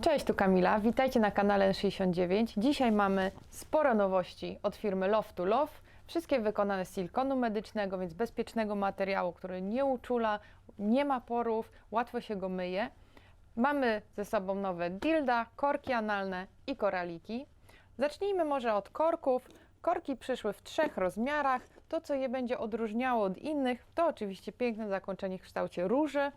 Cześć, tu Kamila. Witajcie na kanale N69. Dzisiaj mamy sporo nowości od firmy Love to Love. Wszystkie wykonane z silikonu medycznego, więc bezpiecznego materiału, który nie uczula, nie ma porów, łatwo się go myje. Mamy ze sobą nowe dilda, korki analne i koraliki. Zacznijmy może od korków. Korki przyszły w trzech rozmiarach. To, co je będzie odróżniało od innych, to oczywiście piękne zakończenie w kształcie róży.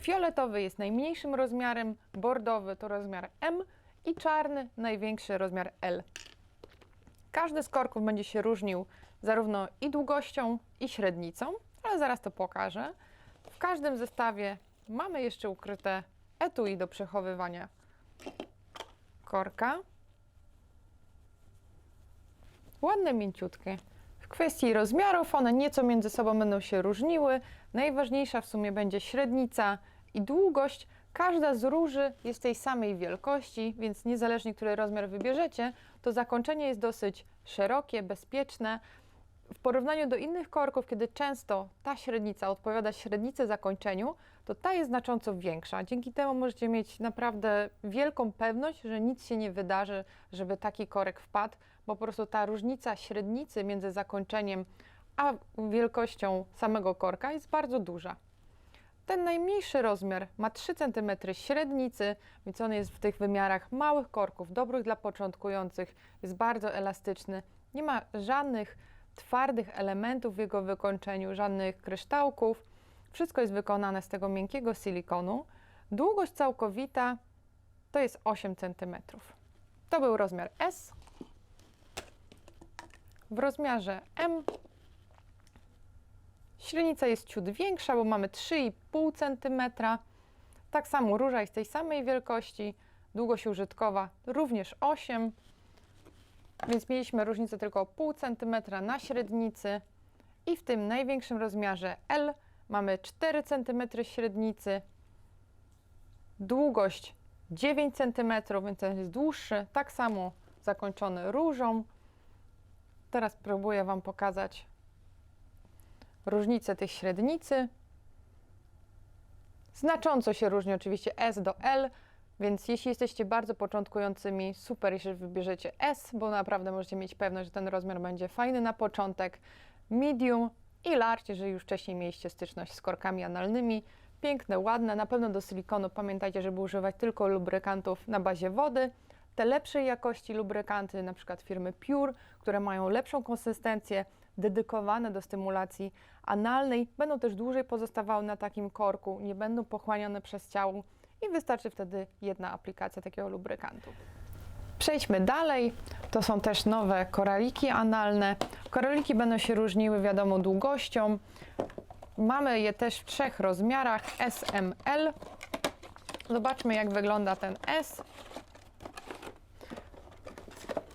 Fioletowy jest najmniejszym rozmiarem, bordowy to rozmiar M i czarny największy rozmiar L. Każdy z korków będzie się różnił zarówno i długością, i średnicą, ale zaraz to pokażę. W każdym zestawie mamy jeszcze ukryte etui do przechowywania korka. Ładne, mięciutkie. W kwestii rozmiarów one nieco między sobą będą się różniły. Najważniejsza w sumie będzie średnica i długość. Każda z róży jest tej samej wielkości, więc niezależnie który rozmiar wybierzecie, to zakończenie jest dosyć szerokie, bezpieczne. W porównaniu do innych korków, kiedy często ta średnica odpowiada średnicy zakończeniu, to ta jest znacząco większa. Dzięki temu możecie mieć naprawdę wielką pewność, że nic się nie wydarzy, żeby taki korek wpadł, bo po prostu ta różnica średnicy między zakończeniem a wielkością samego korka jest bardzo duża. Ten najmniejszy rozmiar ma 3 cm średnicy, więc on jest w tych wymiarach małych korków, dobrych dla początkujących, jest bardzo elastyczny, nie ma żadnych twardych elementów w jego wykończeniu, żadnych kryształków. Wszystko jest wykonane z tego miękkiego silikonu. Długość całkowita to jest 8 cm. To był rozmiar S. W rozmiarze M średnica jest ciut większa, bo mamy 3,5 cm. Tak samo róża jest tej samej wielkości. Długość użytkowa również 8 więc mieliśmy różnicę tylko o pół centymetra na średnicy i w tym największym rozmiarze L mamy 4 cm średnicy, długość 9 cm, więc ten jest dłuższy, tak samo zakończony różą. Teraz próbuję Wam pokazać różnicę tych średnicy. Znacząco się różni oczywiście S do L, więc jeśli jesteście bardzo początkującymi, super, jeśli wybierzecie S, bo naprawdę możecie mieć pewność, że ten rozmiar będzie fajny na początek. Medium i large, jeżeli już wcześniej mieliście styczność z korkami analnymi. Piękne, ładne, na pewno do silikonu pamiętajcie, żeby używać tylko lubrykantów na bazie wody. Te lepszej jakości lubrykanty, na przykład firmy Pure, które mają lepszą konsystencję, dedykowane do stymulacji analnej, będą też dłużej pozostawały na takim korku, nie będą pochłaniane przez ciało i wystarczy wtedy jedna aplikacja takiego lubrykantu. Przejdźmy dalej. To są też nowe koraliki analne. Koraliki będą się różniły, wiadomo, długością. Mamy je też w trzech rozmiarach SML. Zobaczmy, jak wygląda ten S.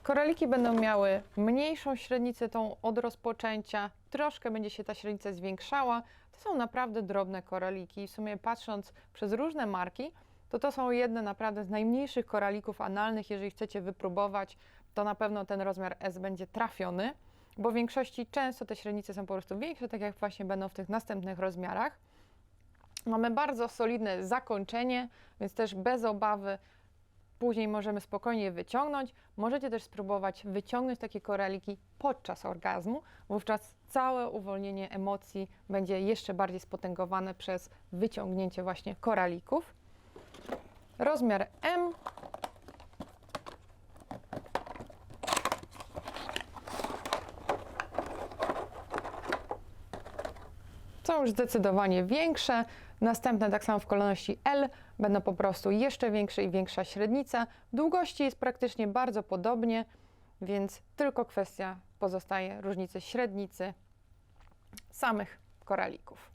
Koraliki będą miały mniejszą średnicę, tą od rozpoczęcia. Troszkę będzie się ta średnica zwiększała. To są naprawdę drobne koraliki. W sumie patrząc przez różne marki, to to są jedne naprawdę z najmniejszych koralików analnych. Jeżeli chcecie wypróbować, to na pewno ten rozmiar S będzie trafiony, bo w większości często te średnice są po prostu większe, tak jak właśnie będą w tych następnych rozmiarach. Mamy bardzo solidne zakończenie, więc też bez obawy Później możemy spokojnie je wyciągnąć. Możecie też spróbować wyciągnąć takie koraliki podczas orgazmu. Wówczas całe uwolnienie emocji będzie jeszcze bardziej spotęgowane przez wyciągnięcie właśnie koralików. Rozmiar M. Są już zdecydowanie większe. Następne, tak samo w kolejności L, będą po prostu jeszcze większe i większa średnica. Długości jest praktycznie bardzo podobnie, więc tylko kwestia pozostaje różnicy średnicy samych koralików.